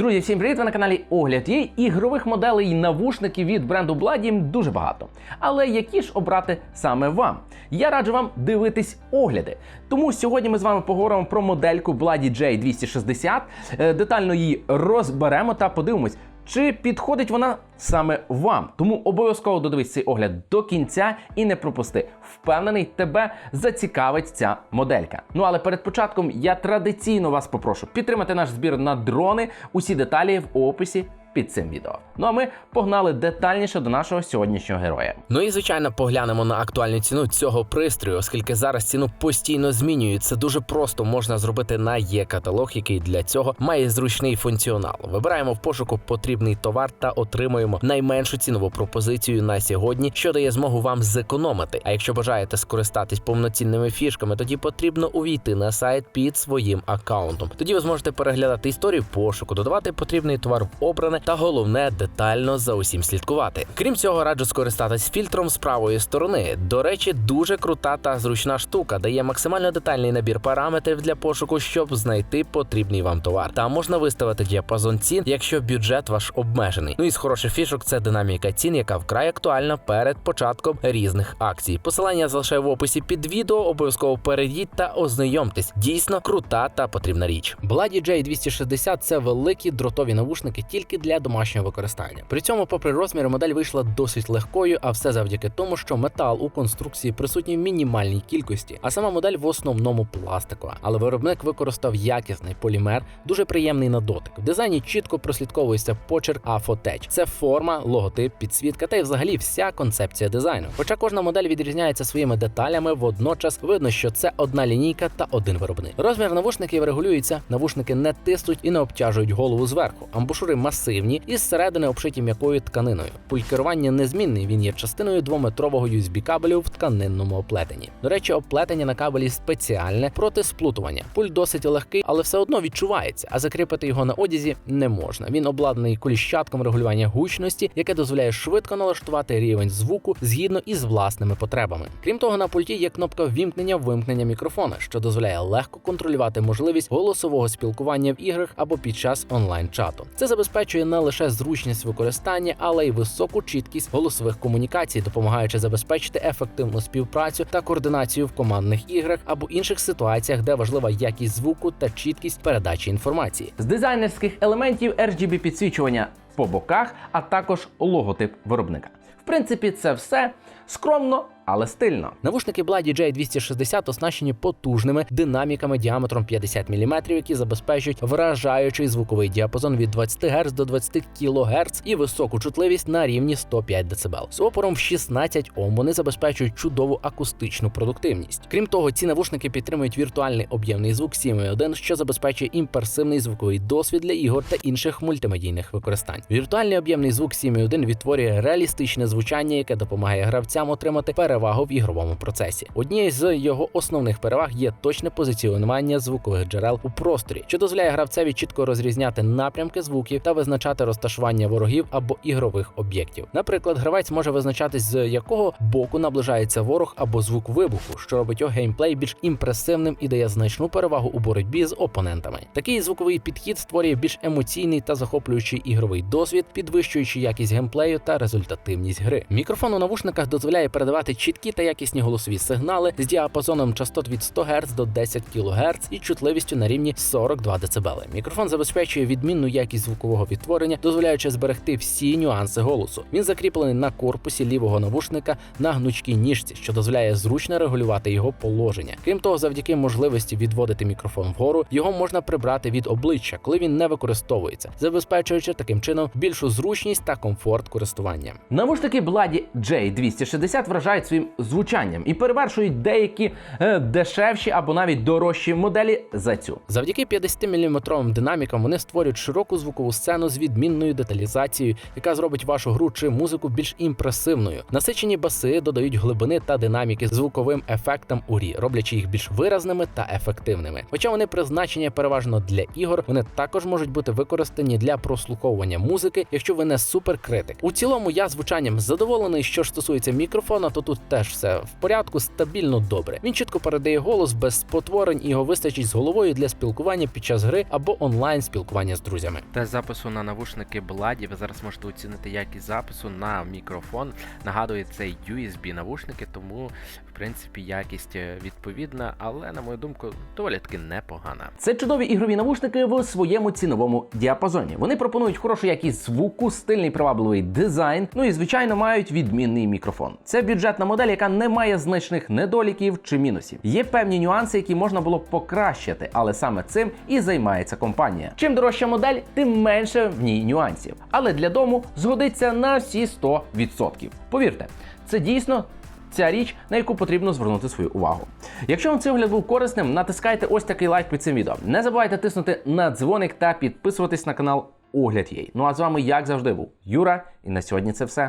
Друзі, всім привіт! Ви на каналі Огляд. Є ігрових моделей навушників від бренду Bladium дуже багато. Але які ж обрати саме вам? Я раджу вам дивитись огляди. Тому сьогодні ми з вами поговоримо про модельку Blady J260, е, детально її розберемо та подивимось. Чи підходить вона саме вам? Тому обов'язково додивись цей огляд до кінця і не пропусти. Впевнений, тебе зацікавить ця моделька. Ну але перед початком я традиційно вас попрошу підтримати наш збір на дрони. Усі деталі в описі під цим відео. Ну а ми погнали детальніше до нашого сьогоднішнього героя. Ну і звичайно поглянемо на актуальну ціну цього пристрою, оскільки зараз ціну постійно змінюють. Це дуже просто можна зробити на є-каталог, який для цього має зручний функціонал. Вибираємо в пошуку потрібний товар та отримуємо найменшу цінову пропозицію на сьогодні, що дає змогу вам зекономити. А якщо бажаєте скористатись повноцінними фішками, тоді потрібно увійти на сайт під своїм аккаунтом. Тоді ви зможете переглядати історію пошуку, додавати потрібний товар в обране та головне детально за усім слідкувати. Крім цього, раджу скористатись фільтром з правої сторони. До речі, дуже крута та зручна штука, дає максимально детальний набір параметрів для пошуку, щоб знайти потрібний вам товар. Та можна виставити діапазон цін, якщо бюджет ваш обмежений. Ну і з хороших фішок це динаміка цін, яка вкрай актуальна перед початком різних акцій. Посилання залишаю в описі під відео. Обов'язково перейдіть та ознайомтесь. Дійсно крута та потрібна річ. Blady J260 – це великі дротові навушники тільки для домашнього використання. При цьому, попри розмір, модель вийшла досить легкою, а все завдяки тому, що метал у конструкції присутній в мінімальній кількості, а сама модель в основному пластикова. Але виробник використав якісний полімер, дуже приємний на дотик. В дизайні чітко прослідковується почерк Afotech. Це форма, логотип, підсвітка та й взагалі вся концепція дизайну. Хоча кожна модель відрізняється своїми деталями, водночас видно, що це одна лінійка та один виробник. Розмір навушників регулюється, навушники не тиснуть і не обтяжують голову зверху. Амбушури масивні і зсередини обшиті м'якою тканиною. Пульт керування незмінний. Він є частиною двометрового USB кабелю в тканинному оплетенні. До речі, оплетення на кабелі спеціальне проти сплутування. Пульт досить легкий, але все одно відчувається, а закріпити його на одязі не можна. Він обладнаний коліщатком регулювання гучності, яке дозволяє швидко налаштувати рівень звуку згідно із власними потребами. Крім того, на пульті є кнопка ввімкнення вимкнення мікрофона, що дозволяє легко контролювати можливість голосового спілкування в іграх або під час онлайн-чату. Це забезпечує не лише зручність використання, але й високу чіткість голосових комунікацій, допомагаючи забезпечити ефективну співпрацю та координацію в командних іграх або інших ситуаціях, де важлива якість звуку та чіткість передачі інформації. З дизайнерських елементів RGB підсвічування по боках, а також логотип виробника. В принципі, це все скромно, але стильно. Навушники Blady J260 оснащені потужними динаміками діаметром 50 мм, які забезпечують вражаючий звуковий діапазон від 20 Гц до 20 кГц і високу чутливість на рівні 105 дБ. З опором в 16 Ом вони забезпечують чудову акустичну продуктивність. Крім того, ці навушники підтримують віртуальний об'ємний звук 7.1, що забезпечує імперсивний звуковий досвід для ігор та інших мультимедійних використань. Віртуальний об'ємний звук 7.1 відтворює реалістичне звучання, яке допомагає гравцям отримати перевагу в ігровому процесі. Однією з його основних переваг є точне позиціонування звукових джерел у просторі, що дозволяє гравцеві чітко розрізняти напрямки звуків та визначати розташування ворогів або ігрових об'єктів. Наприклад, гравець може визначати, з якого боку наближається ворог або звук вибуху, що робить його геймплей більш імпресивним і дає значну перевагу у боротьбі з опонентами. Такий звуковий підхід створює більш емоційний та захоплюючий ігровий досвід, підвищуючи якість геймплею та результативність гри. Мікрофон у навушниках дозволяє передавати чіткі та якісні голосові сигнали з діапазоном частот від 100 Гц до 10 кГц і чутливістю на рівні 42 дБ. Мікрофон забезпечує відмінну якість звукового відтворення, дозволяючи зберегти всі нюанси голосу. Він закріплений на корпусі лівого навушника на гнучкій ніжці, що дозволяє зручно регулювати його положення. Крім того, завдяки можливості відводити мікрофон вгору, його можна прибрати від обличчя, коли він не використовується, забезпечуючи таким чином більшу зручність та комфорт користування. Навушники Blady J260 вражають своїм звучанням і перевершують деякі е, дешевші або навіть дорожчі моделі за цю. Завдяки 50-мм динамікам вони створюють широку звукову сцену з відмінною деталізацією, яка зробить вашу гру чи музику більш імпресивною. Насичені баси додають глибини та динаміки звуковим ефектам у грі, роблячи їх більш виразними та ефективними. Хоча вони призначені переважно для ігор, вони також можуть бути використані для прослуховування музики, якщо ви не суперкритик. У цілому я звучанням задоволений, що стосується мікрофону, мікрофона, то тут теж все в порядку, стабільно добре. Він чітко передає голос без спотворень, і його вистачить з головою для спілкування під час гри або онлайн спілкування з друзями. Тест запису на навушники Бладі. Ви зараз можете оцінити якість запису на мікрофон. Нагадую, це USB навушники, тому в принципі якість е, відповідна, але на мою думку, доволі таки непогана. Це чудові ігрові навушники в своєму ціновому діапазоні. Вони пропонують хорошу якість звуку, стильний привабливий дизайн. Ну і звичайно мають відмінний мікрофон. Це бюджетна модель, яка не має значних недоліків чи мінусів. Є певні нюанси, які можна було б покращити, але саме цим і займається компанія. Чим дорожча модель, тим менше в ній нюансів. Але для дому згодиться на всі 100%. Повірте, це дійсно ця річ, на яку потрібно звернути свою увагу. Якщо вам цей огляд був корисним, натискайте ось такий лайк під цим відео. Не забувайте тиснути на дзвоник та підписуватись на канал Огляд Єй. Ну а з вами, як завжди, був Юра, і на сьогодні це все.